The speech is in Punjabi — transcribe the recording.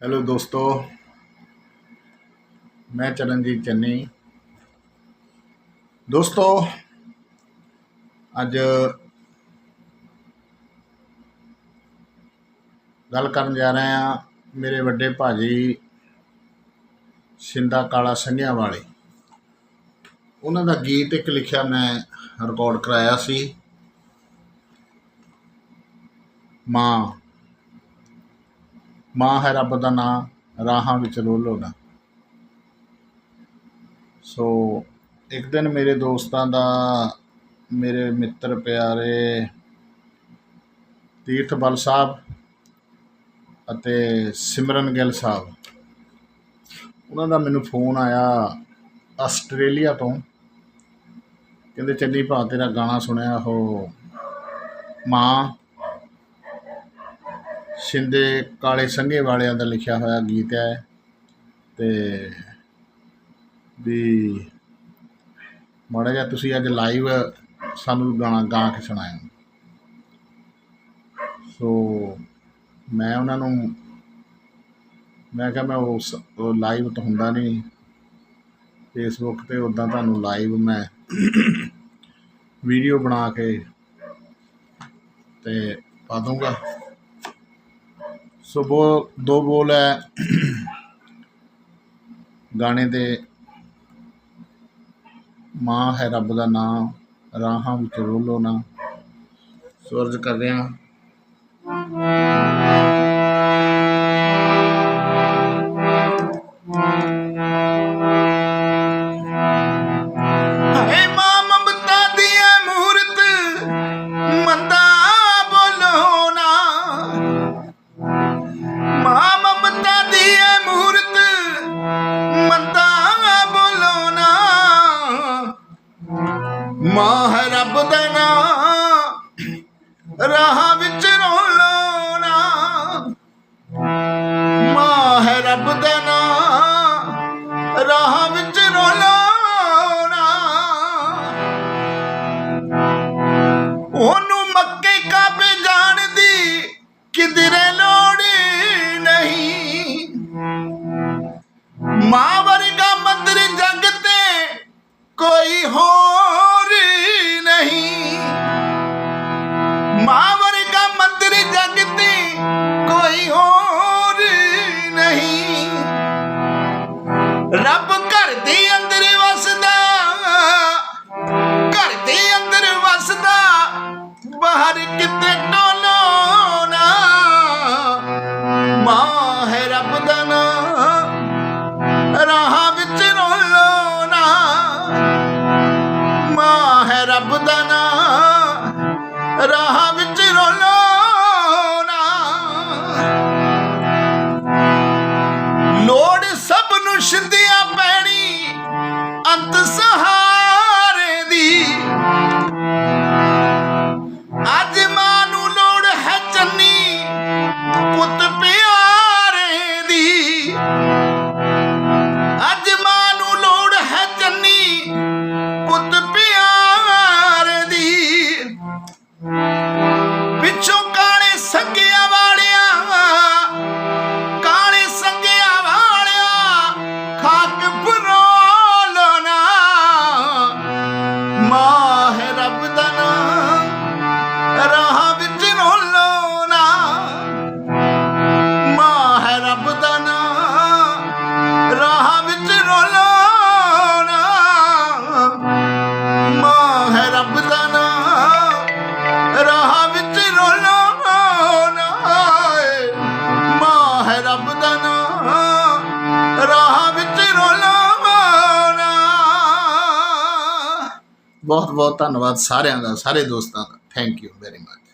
ਹੈਲੋ ਦੋਸਤੋ। ਮੈਂ ਚਰਨਜੀਤ ਚੰਨੀ। ਦੋਸਤੋ, ਅੱਜ ਗੱਲ ਕਰਨ ਜਾ ਰਹੇ ਹਾਂ ਮੇਰੇ ਵੱਡੇ ਭਾਜੀ ਸਿੰਦਾ ਕਾਲਾ ਸੰਘਿਆਂ ਵਾਲੇ। ਉਹਨਾਂ ਦਾ ਗੀਤ ਇੱਕ ਲਿਖਿਆ ਮੈਂ ਰਿਕਾਰਡ ਕਰਾਇਆ ਸੀ। ਮਾਂ ਮਾਂ ਹੈ ਰੱਬ ਦਾ ਨਾਂ, ਰਾਹਾਂ ਵਿੱਚ ਰੋਲੋ ਨਾ। ਸੋ ਇੱਕ ਦਿਨ ਮੇਰੇ ਦੋਸਤਾਂ ਦਾ, ਮੇਰੇ ਮਿੱਤਰ ਪਿਆਰੇ ਤੀਰਥ ਬਲ ਸਾਹਿਬ ਅਤੇ ਸਿਮਰਨ ਗਿੱਲ ਸਾਹਿਬ, ਉਹਨਾਂ ਦਾ ਮੈਨੂੰ ਫੋਨ ਆਇਆ ਆਸਟ੍ਰੇਲੀਆ ਤੋਂ। ਕਹਿੰਦੇ, ਚੰਨੀ ਭਾ, ਤੇਰਾ ਗਾਣਾ ਸੁਣਿਆ ਉਹ ਮਾਂ ਸ਼ਿੰਦੇ ਕਾਲੇ ਸੰਘੇ ਵਾਲਿਆਂ ਦਾ ਲਿਖਿਆ ਹੋਇਆ ਗੀਤ ਹੈ ਤੇ ਵੀ ਮਾੜਾ ਜਿਹਾ ਤੁਸੀਂ ਅੱਜ ਲਾਈਵ ਸਾਨੂੰ ਗਾਣਾ ਗਾ ਕੇ ਸੁਣਾਇਆ ਸੋ ਮੈਂ ਉਹਨਾਂ ਨੂੰ ਮੈਂ ਕਿਹਾ ਮੈਂ ਉਸ ਲਾਈਵ ਤਾਂ ਹੁੰਦਾ ਨਹੀਂ। ਫੇਸਬੁੱਕ ਤੇ ਉਦਾਂ ਤੁਹਾਨੂੰ ਲਾਈਵ ਮੈਂ ਵੀਡੀਓ ਬਣਾ ਕੇ ਤੇ ਪਾ ਦੂੰਗਾ ਸੋ ਬੋਲ ਦੋ ਬੋਲ ਹੈ। ਗਾਣੇ ਦੇ ਮਾਂ ਹੈ ਰੱਬ ਦਾ ਨਾਮ ਰਾਹਾਂ ਵਿੱਚ ਰੋਲੋ ਨਾ। ਸਵਰਜ ਕਰ ਰਿਹਾ ਮਾਂ ਰੱਬ ਦਾ ਨਾਂ। ਰਾਹਾਂ ਬਾਹਰ ਕਿਤੇ ਟੋਲੋ ਨਾ। ਮਾਂ ਹੈ ਰੱਬ ਦਾ ਨਾਂ ਰਾਹਾਂ ਵਿੱਚ ਰੋਲੋ ਮਾਂ ਹੈ ਰੱਬ ਦਾ ਨਾਂ ਰਾਹਾਂ ਵਿੱਚ ਰੋਲੋ ਨਾ। ਲੋੜ ਸਭ ਨੂੰ ਸ਼ਿੰਦਿਆ ਪੈਣੀ, ਅੰਤ ਬਹੁਤ ਬਹੁਤ ਧੰਨਵਾਦ ਸਾਰਿਆਂ ਦਾ ਸਾਰੇ ਦੋਸਤਾਂ ਦਾ। Thank you very much